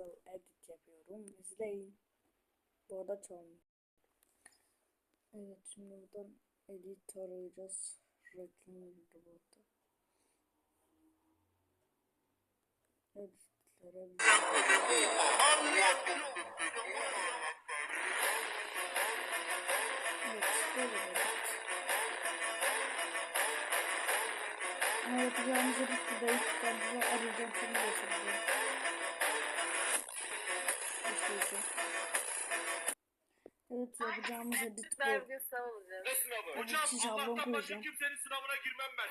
nasıl edit yapıyorum izleyin. Bu arada çalmıyor. Evet şimdi buradan edit arayacağız. Reklam girdi bu arada. Editlere bir Evet, böyle bir edit. Ama yapacağımız edit bu değil. Ben arayacağım şimdi geçireceğim. Başlayacağım. Evet yapacağımız edit bu. Ben bir sınav olacağız. Ne sınavı? Hocam iki şablon Allah'tan başka koyacağım. kimsenin sınavına girmem ben.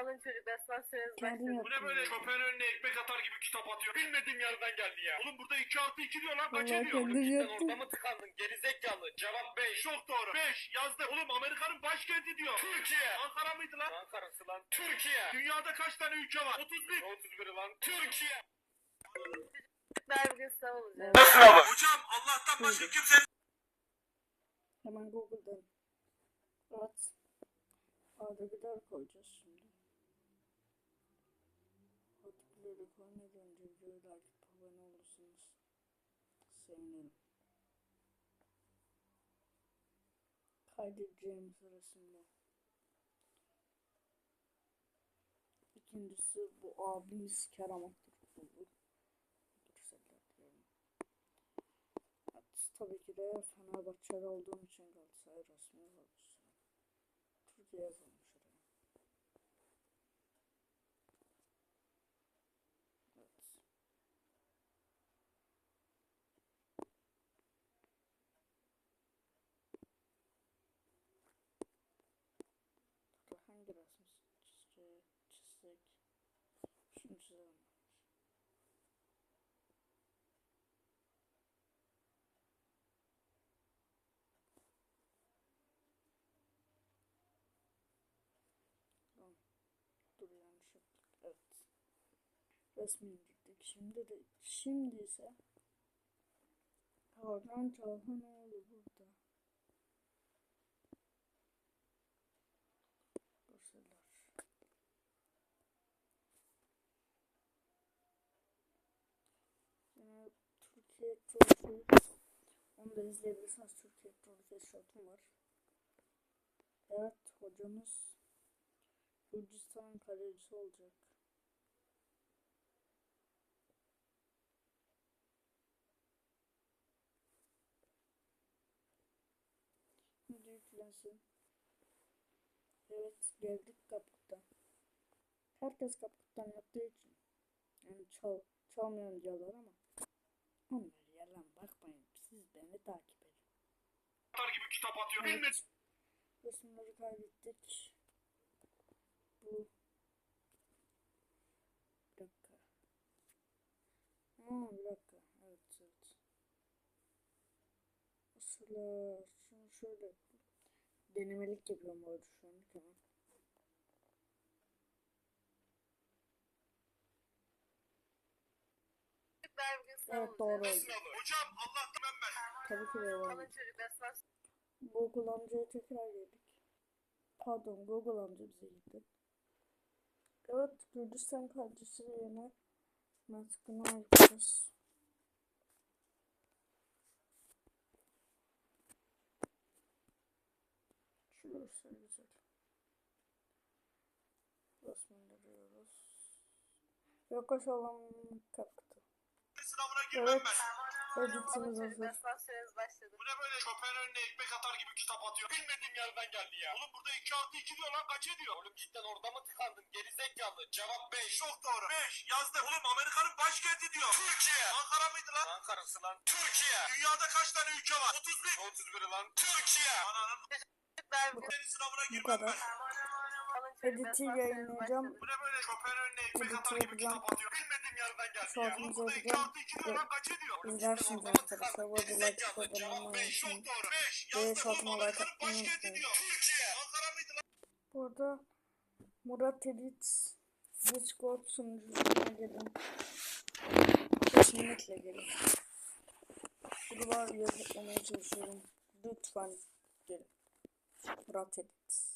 Alın çocuklar sınav süreniz Kendim başladı. Bu ne böyle çöpen önüne ekmek atar gibi kitap atıyor. Bilmediğim yerden geldi ya. Oğlum burada 2 artı 2 diyor lan kaç Vallahi ediyor? kendim Cidden yaptım. orada mı tıkandın? Gerizekalı. Cevap 5. Çok doğru. 5. Yazdı. Oğlum Amerika'nın başkenti diyor. Türkiye. Ankara mıydı lan? Ankara'sı lan. Türkiye. Dünyada kaç tane ülke var? 31. 31 lan. Türkiye. Ben bir sınav olacağız. Ne sınavı? Hocam Allah'tan başka kimsenin Hemen Google'dan at. Adagılar koyacağız şimdi. Adagıları koymadan önce videoyu like abone olursanız sevinirim. Kaydedeceğim sırasında. İkincisi bu abimiz Keramet'tir. Bu. Tabii ki de Fenerbahçeli olduğum için Galatasaray resmi Galatasaray. Türkiye Evet. Resmi indirdik. Şimdi de şimdi ise Hakan Çalhanoğlu burada. Görseller. Yine Türkiye Trollface. Onu da izleyebilirsiniz. Türkiye Trollface shortum var. Evet hocamız Gürcistan kalecisi olacak. Şimdi yüklensin. Evet geldik kapıdan. Herkes kapıdan yaptığı için. Yani çal, çalmıyorum diyorlar ama. Onlar yalan bakmayın. Siz beni takip edin. gibi kitap atıyor. Evet. Resimleri kaybettik. Bu. Bir dakika. Ha bir dakika. Evet evet. Şunu şöyle denemelik yapıyorum orada şu an. Tamam. Evet doğru oldu. Hocam Allah'tan ben ben. Tabii ki de var. Google amcaya tekrar geldik. Pardon Google amca bize gitti. Evet Gürcistan kardeşi yerine mantıkını yapacağız. Şurası güzel. Resmi indiriyoruz. Yaklaşalım kalktı. Sınavına girmem Evet. ben. Editimiz hazır. başladı. Bu ne böyle çöpen önüne ekmek atar gibi kitap atıyor. Bilmediğim yerden geldi ya. Oğlum burada 2 artı 2 diyor lan kaç ediyor? Oğlum cidden orada mı tıkandın? Gerizekalı. Cevap 5. Çok doğru. 5. Yazdı. Oğlum Amerika'nın başkenti diyor. Türkiye. Ankara mıydı lan? Ankara'sı lan. Türkiye. Dünyada kaç tane ülke var? 31. 31 lan. Türkiye. Ananın Ben bir senin sınavına Bu girmem kadar. ben. Editi yayınlayacağım. Bu ne böyle çöpen önüne ekmek Editi atar gibi yapacağım. kitap atıyor. Bilmediğim yerden geldi ya. Oğlum Shortumuzu burada 2 yapacağım. artı 2 diyor lan kaç ediyor? Oğlum İzlersiniz arkadaşlar. Bu arada like Cevap unutmayın. 5. Çok doğru. 5. Ve like Amerika'nın atmayı unutmayın. lan? Burada Murat Edit Discord sunucusuna gelin. Kesinlikle gelin. Buralar yazıklamaya çalışıyorum. Lütfen gelin. Murat Edit.